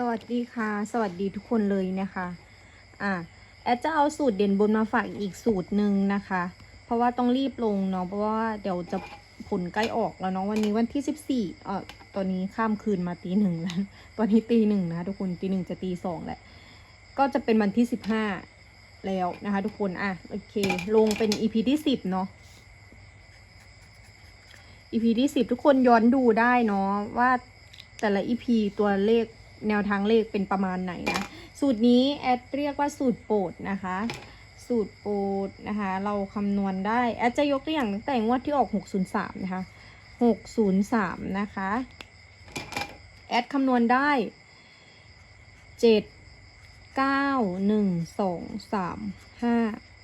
สวัสดีค่ะ สวัสดีทุกคนเลยนะคะอะแอดจะเอาสูตรเด่นบนมาฝากอีกสูตรหนึ่งนะคะ เพราะว่าต้องรีบลงเนาะเพราะว่าเดี๋ยวจะผลใกล้ออกแล้วเนาะวันนี้วันที่สิบสี่เอ่อตอนนี้ข้ามคืนมาตีหนึ่งแล้ว ตอนนี้ตีหนึ่งนะทุกคนตีหนึ่งจะตีสองแหละ ก็จะเป็นวันที่สิบห้าแล้วนะคะ ทุกคนอะโอเค ลงเป็น EP ที่สิบเนาะ EP ที่สิบทุกคนย้อนดูได้เนาะว่าแต่ละ EP ตัวเลข แนวทางเลขเป็นประมาณไหนนะสูตรนี้แอดเรียกว่าสูตรโปรดนะคะ สูตรโปรดนะคะ เราคำนวณได้แอดจะยกตัวอย่างตั้งแต่งวดที่ออก 603 นะคะ 603 นะคะ แอดคำนวณได้ 7 9 1 2 3 5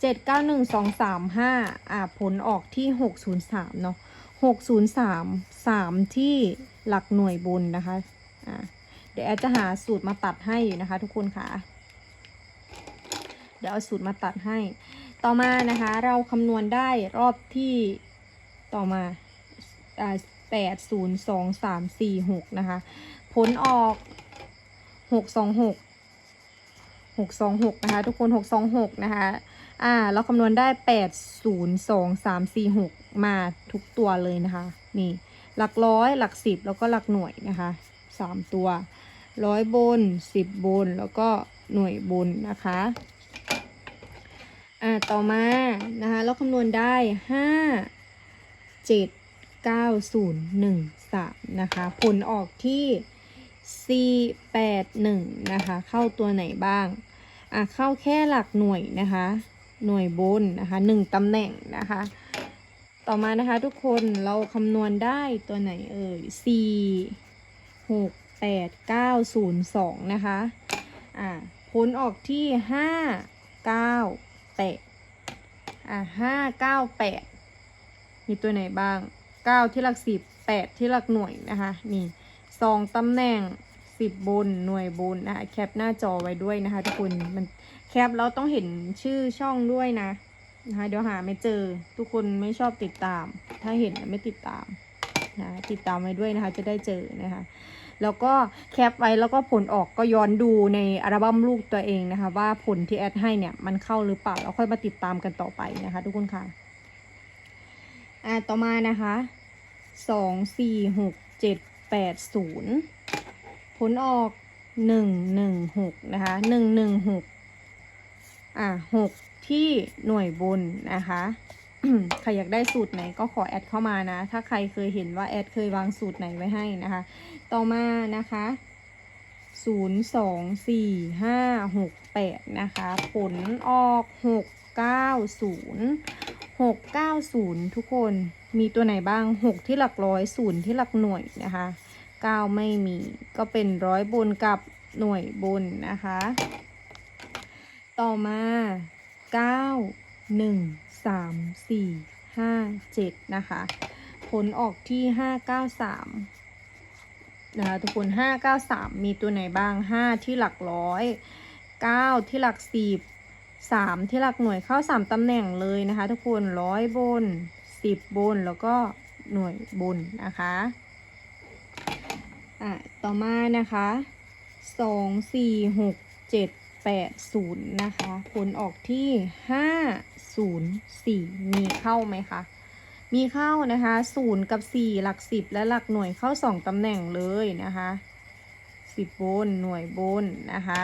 เจ็ดเก้าหนึ่งสองสามห้าอ่าผลออกที่หกศูนย์สามเนาะหกศูนย์สามสามที่หลักหน่วยบนนะคะ อ่าเดี๋ยวแอดจะหาสูตรมาตัดให้อยู่นะคะ ทุกคนค่ะ เดี๋ยวเอาสูตรมาตัดให้ ต่อมานะคะ เราคำนวณได้รอบที่ต่อมาอ่าแปดศูนย์สองสามสี่หกนะคะ ผลออกหกสองหกหกสองหกนะคะ ทุกคนหกสองหกนะคะ อ่า เราคำนวณได้แปดศูนย์สองสามสี่หกมาทุกตัวเลยนะคะ นี่ หลักร้อยหลักสิบแล้วก็หลักหน่วยนะคะ สามตัวร้อยบนสิบบน แล้วก็หน่วยบนนะคะอ่าต่อมานะคะเราคำนวณได้ห้าเจ็ดเก้าศูนย์หนึ่งสามนะคะ ผลออกที่สี่แปดหนึ่งนะคะ เข้าตัวไหนบ้างอะเข้าแค่หลักหน่วยนะคะ หน่วยบนนะคะหนึ่งตำแหน่งนะคะ ต่อมานะคะทุกคนเราคำนวณได้ตัวไหนเอ่ยสี่ หกแปดเก้าศูนย์สองนะคะอะผลออกที่ห้าเก้าแปดอะห้าเก้าแปดมีตัวไหนบ้างเก้าที่หลักสิบแปดที่หลักหน่วยนะคะนี่สองตำแหน่งสิบบนหน่วยบนนะคะแคปหน้าจอไว้ด้วยนะคะทุกคนมันแคปแล้วต้องเห็นชื่อช่องด้วยนะนะคะเดี๋ยวหาไม่เจอทุกคนไม่ชอบติดตาม ถ้าเห็นไม่ติดตาม นะติดตามไว้ด้วยนะคะ จะได้เจอนะคะ แล้วก็แคปไว้แล้วก็ผลออกก็ย้อนดูในอัลบั้มลูกตัวเองนะคะ ว่าผลที่แอดให้เนี่ยมันเข้าหรือเปล่าแล้วค่อยมาติดตามกันต่อไปนะคะ ทุกคนค่ะอ่าต่อมานะคะสองสี่หกเจ็ดแปดศูนย์ผลออกหนึ่งหนึ่งหกนะคะหนึ่งหนึ่งหกอะหกที่หน่วยบนนะคะ ใครอยากได้สูตรไหนก็ขอแอดเข้ามานะ ถ้าใครเคยเห็นว่าแอดเคยวางสูตรไหนไว้ให้นะคะ ต่อมานะคะศูนย์สองสี่ห้าหกแปดนะคะ ผลออกหกเก้าศูนย์หกเก้าศูนย์ทุกคนมีตัวไหนบ้างหกที่หลักร้อยศูนย์ที่หลักหน่วยนะคะเก้าไม่มีก็เป็นร้อยบนกับหน่วยบนนะคะ ต่อมาเก้าหนึ่ง สามสี่ห้าเจ็ดนะคะ ผลออกที่ห้าเก้าสามนะคะทุกคนห้าเก้าสามมีตัวไหนบ้างห้าที่หลักร้อยเก้าที่หลักสิบสามที่หลักหน่วยเข้าสามตำแหน่งเลยนะคะ ทุกคนร้อยบนสิบบนแล้วก็หน่วยบนนะคะอะต่อมานะคะสองสี่หกเจ็ด 80 นะคะ ผลออกที่ 504 มีเข้าไหมคะ มีเข้านะคะ 0 กับ 4 หลัก 10 และหลักหน่วยเข้า 2 ตำแหน่งเลยนะคะ 10 บน หน่วยบนนะคะ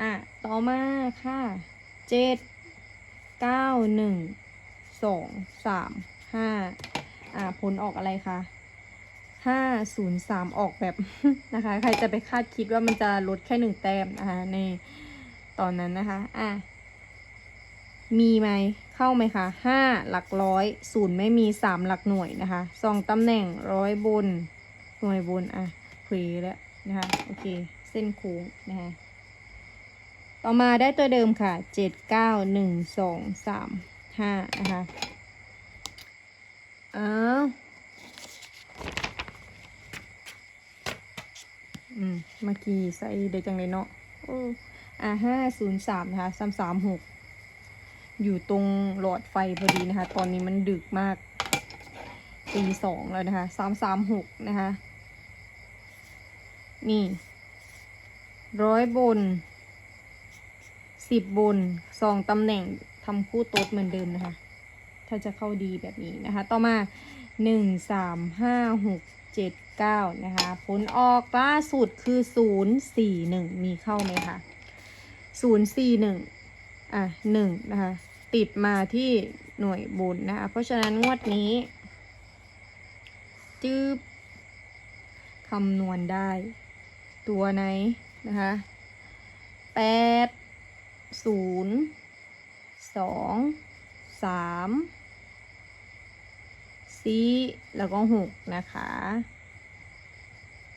อะ ต่อมาค่ะ 7 9 1 2 3 5 อะผลออกอะไรคะห้าศูนย์สามออกแบบนะคะ ใครจะไปคาดคิดว่ามันจะลดแค่หนึ่งแต้มนะคะใน ตอนนั้นนะคะ อะ มีไหม เข้าไหมคะห้าหลักร้อยศูนย์ไม่มีสามหลักหน่วยนะคะสองตำแหน่งร้อยบน หน่วยบน อะเควแล้วนะคะ โอเค เส้นโค้งนะคะ ต่อมาได้ตัวเดิมค่ะเจ็ดเก้าหนึ่งสองสามห้านะคะอ้าวอืมเมื่อกี้ใส่ได้จังเลยเนาะ อ้าห้าศูนย์สามนะคะสามสามหกอยู่ตรงหลอดไฟพอดีนะคะ ตอนนี้มันดึกมากตีสองแล้วนะคะสามสามหกนะคะ นี่ ร้อยบนสิบบนสองตำแหน่งทำคู่โต๊ดเหมือนเดิมนะคะ ถ้าจะเข้าดีแบบนี้นะคะ ต่อมาหนึ่งสามห้าหกเจ็ดเก้านะคะ ผลออกล่าสุดคือศูนย์สี่หนึ่งมีเข้าไหมคะ ศูนย์สี่หนึ่งอะหนึ่งนะคะ ติดมาที่หน่วยบุญนะคะ เพราะฉะนั้นงวดนี้จืบคำนวณได้ ตัวไหนนะคะแปดศูนย์สองสามสี่แล้วก็หกนะคะ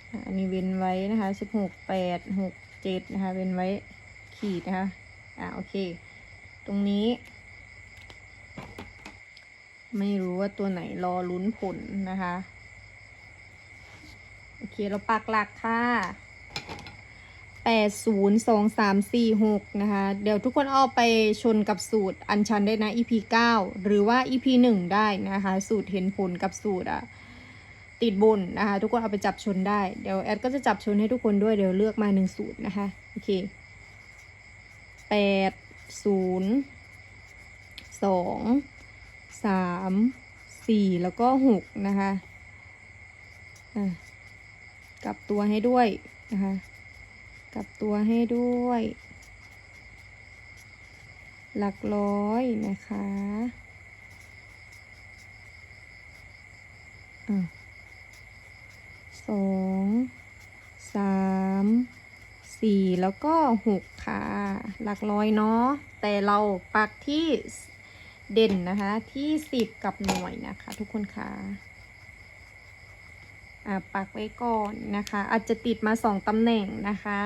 อะอันนี้เว้นไว้นะคะสิบหกแปดหกเจ็ดนะคะ เว้นไว้ ขีดนะคะ อ่าโอเค ตรงนี้ ไม่รู้ว่าตัวไหนรอลุ้นผลนะคะ โอเค เราปักหลักค่ะแปดศูนย์สองสามสี่หกนะคะ เดี๋ยวทุกคนเอาไปชนกับสูตรอันชันได้นะ EP เก้าหรือว่า EP หนึ่งได้นะคะ สูตรเห็นผลกับสูตรอะติดบนนะคะ ทุกคนเอาไปจับชนได้ เดี๋ยวแอดก็จะจับชนให้ทุกคนด้วยเดี๋ยวเลือกมาหนึ่งสูตรนะคะ โอเค แปดศูนย์สองสามสี่แล้วก็หกนะคะอะกลับตัวให้ด้วยนะคะกลับตัวให้ด้วย หลักร้อยนะคะอะสองสาม สี่แล้วก็หกค่ะ หลักร้อยเนาะแต่เราปักที่เด่นนะคะ ที่สิบกับหน่วยนะคะ ทุกคนค่ะอ่าปักไว้ก่อนนะคะ อาจจะติดมาสองตำแหน่งนะคะ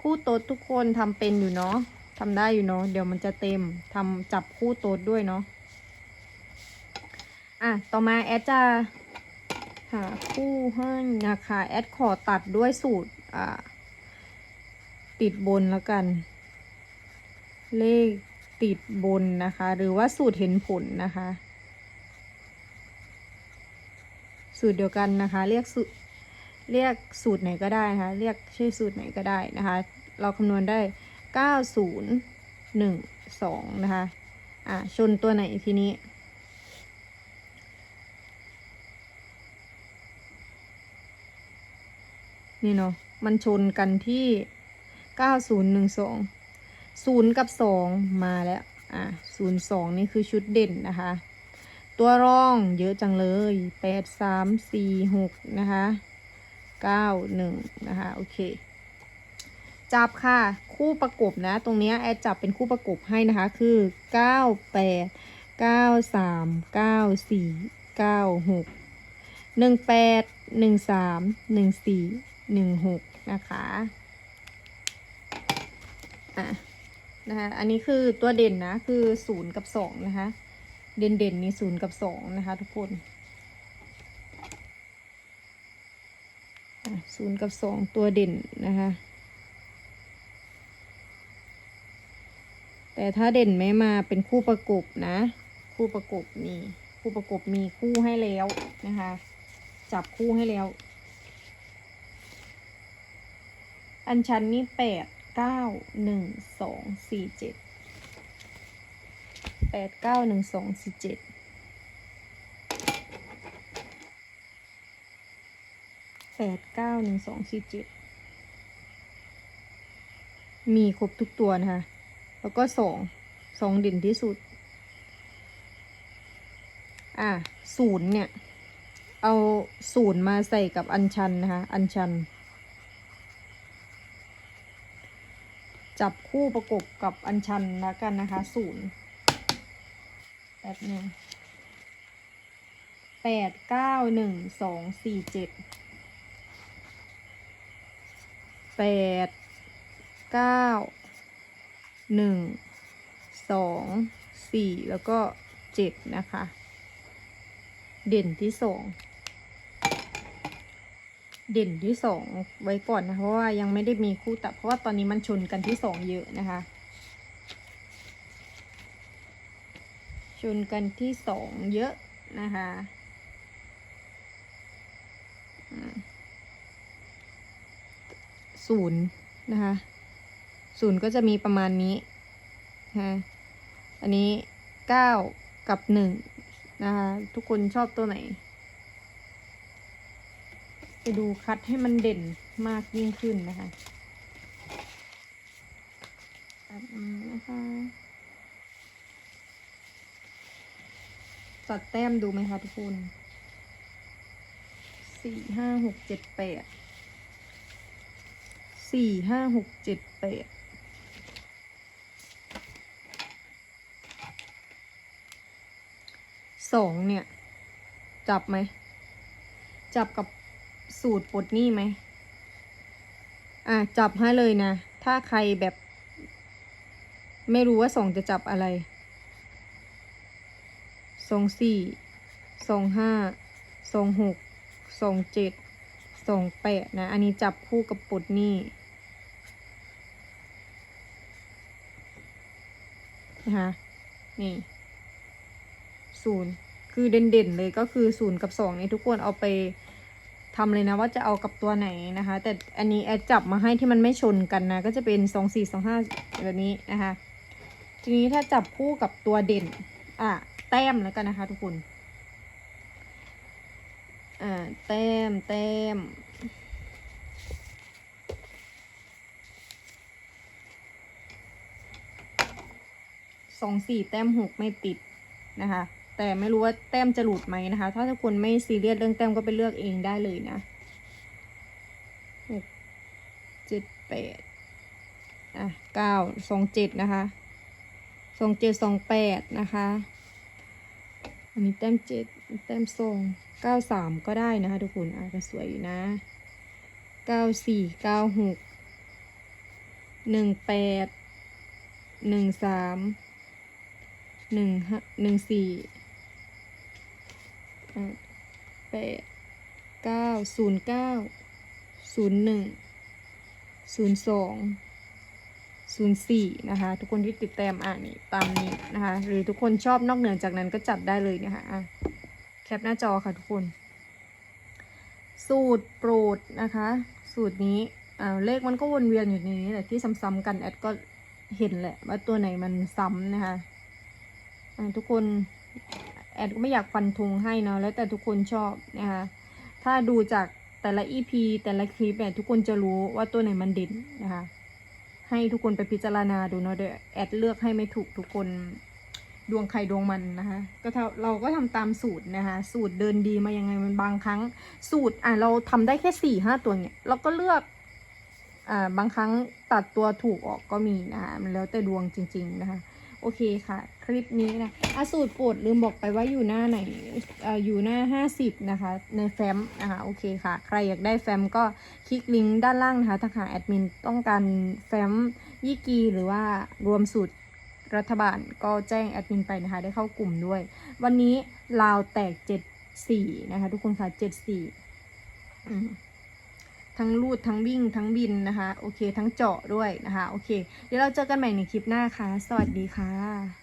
คู่โต๊ดทุกคนทำเป็นอยู่เนาะทำได้อยู่เนาะเดี๋ยวมันจะเต็มทำจับคู่โต๊ดด้วยเนาะอะ ต่อมาแอดจะหาคู่ให้นะคะ แอดขอตัดด้วยสูตรอ่า ติดบนแล้วกัน เลขติดบนนะคะ หรือว่าสูตรเห็นผลนะคะ สูตรเดียวกันนะคะ เรียกสูตรเรียกสูตรไหนก็ได้นะคะ เรียกชื่อสูตรไหนก็ได้นะคะ เราคำนวณได้เก้าศูนย์หนึ่งสองนะคะ อะ ชนตัวไหนทีนี้ นี่เนาะ มันชนกันที่ เก้าศูนย์หนึ่งสองศูนย์กับสองมาแล้ว อะศูนย์สองนี่คือชุดเด่นนะคะ ตัวรองเยอะจังเลยแปดสามสี่หกนะคะเก้าหนึ่งนะคะ โอเค จับค่ะ คู่ประกบนะ ตรงนี้แอดจับเป็นคู่ประกบให้นะคะ คือเก้าแปดเก้าสามเก้าสี่เก้าหกหนึ่งแปดหนึ่งสามหนึ่งสี่หนึ่งหกนะคะ อะนะคะอันนี้คือตัวเด่นนะคือศูนย์กับสองนะคะ เด่นเด่นนี่ศูนย์กับสองนะคะทุกคนศูนย์กับสองตัวเด่นนะคะ แต่ถ้าเด่นไม่มาเป็นคู่ประกบนะ คู่ประกบนี่คู่ประกบมีคู่ให้แล้วนะคะ จับคู่ให้แล้ว อันชันนี่แปด เก้าหนึ่งสองสี่เจ็ดแปดเก้าหนึ่งสองสี่เจ็ดแปดเก้าหนึ่งสองสี่เจ็ดมีครบทุกตัวนะคะ แล้วก็สองสองเด่นที่สุด อะศูนย์เนี่ย เอาศูนย์มาใส่กับอัญชันนะคะ อัญชัน จับคู่ประกบกับอัญชันแล้วกันนะคะศูนย์แป๊บหนึ่งแปดเก้าหนึ่งสองสี่เจ็ดแปดเก้าหนึ่งสองสี่แล้วก็เจ็ดนะคะ เด่นที่สอง เด่นที่สองไว้ก่อนนะเพราะว่ายังไม่ได้มีคู่ตัดเพราะว่าตอนนี้มันชนกันที่สองเยอะนะคะ ชนกันที่สองเยอะนะคะศูนย์นะคะศูนย์ก็จะมีประมาณนี้นะคะอันนี้เก้ากับหนึ่งนะคะทุกคนชอบตัวไหน ไปดูคัดให้มันเด่นมากยิ่งขึ้นนะคะตัดมานะคะจัดแต้มดูไหมคะทุกคนสี่ห้าหกเจ็ดแปดสี่ห้าหกเจ็ดแปดสองเนี่ย จับไหม จับกับ สูตรปลดหนี้ไหม อะ จับให้เลยนะ ถ้าใครแบบ ไม่รู้ว่าสองจะจับอะไรสองสี่สองห้าสองหกสองเจ็ดสองแปดนะ อันนี้จับคู่กับปลดหนี้นะคะนี่ศูนย์คือเด่นๆเลยก็คือศูนย์กับสองนี่ทุกคนเอาไป ทำเลยนะว่าจะเอากับตัวไหนนะคะ แต่อันนี้แอดจับมาให้ที่มันไม่ชนกันนะ ก็จะเป็นสองสี่สองห้าแบบนี้นะคะ ทีนี้ถ้าจับคู่กับตัวเด่น อะ แต้มแล้วกันนะคะ ทุกคน อ่า แต้ม แต้ม สองสี่แต้มหกไม่ติดนะคะ แต่ไม่รู้ว่าแต้มจะหลุดไหมนะคะ ถ้าทุกคนไม่ซีเรียสเรื่องแต้มก็ไปเลือกเองได้เลยนะหกเจ็ดแปดอะเก้าสองเจ็ดนะคะสองเจ็ดสองแปดนะคะ อันนี้แต้มเจ็ดแต้มทรงเก้าสามก็ได้นะคะ ทุกคนอะก็สวยอยู่นะเก้าสี่เก้าหกหนึ่งแปดหนึ่งสามหนึ่งห้าหนึ่งสี่ แปดเก้าศูนย์เก้าศูนย์หนึ่งศูนย์สองศูนย์สี่นะคะ ทุกคนที่ติดแต้มอ่านนี่ตามนี้นะคะ หรือทุกคนชอบนอกเหนือจากนั้นก็จัดได้เลยนะคะอะแคปหน้าจอค่ะทุกคน สูตรโปรดนะคะ สูตรนี้อ่าเลขมันก็วนเวียนอยู่ในนี้แหละที่ซ้ำๆกันแอดก็เห็นแหละว่าตัวไหนมันซ้ำนะคะอ่าทุกคน แอดก็ไม่อยากฟันธงให้เนาะแล้วแต่ทุกคนชอบนะคะถ้าดูจากแต่ละ EP แต่ละคลิปเนี่ยทุกคนจะรู้ว่าตัวไหนมันเด่นนะคะให้ทุกคนไปพิจารณาดูเนาะเดี๋ยวแอดเลือกให้ไม่ถูกทุกคนดวงใครดวงมันนะคะ ก็เท่าเราก็ทำตามสูตรนะคะ สูตรเดินดีมายังไงมันบางครั้ง สูตรอะเราทำได้แค่สี่ห้าตัวเนี่ยเราก็เลือกอ่าบางครั้งตัดตัวถูกออกก็มีนะคะมันแล้วแต่ดวงจริง ๆ นะคะ โอเคค่ะ คลิปนี้นะอสูตรโปรดลืมบอกไปว่าอยู่หน้าไหนออยู่หน้า 50 นะคะ ในแฟ้มนะคะโอเคค่ะ ใครอยากได้แฟ้มก็คลิกลิงก์ด้านล่างนะคะถ้าหากแอดมินต้องการแฟ้มยี่กีหรือว่ารวมสูตรรัฐบาลก็แจ้งแอดมินไปนะคะ ได้เข้ากลุ่มด้วย วันนี้ลาวแตก 74 นะคะ ทุกคนค่ะ 74อืม ทั้งลูดทั้งวิ่งทั้งบินนะคะ โอเค ทั้งเจาะด้วยนะคะ โอเค เดี๋ยวเราเจอกันใหม่ในคลิปหน้าค่ะ สวัสดีค่ะ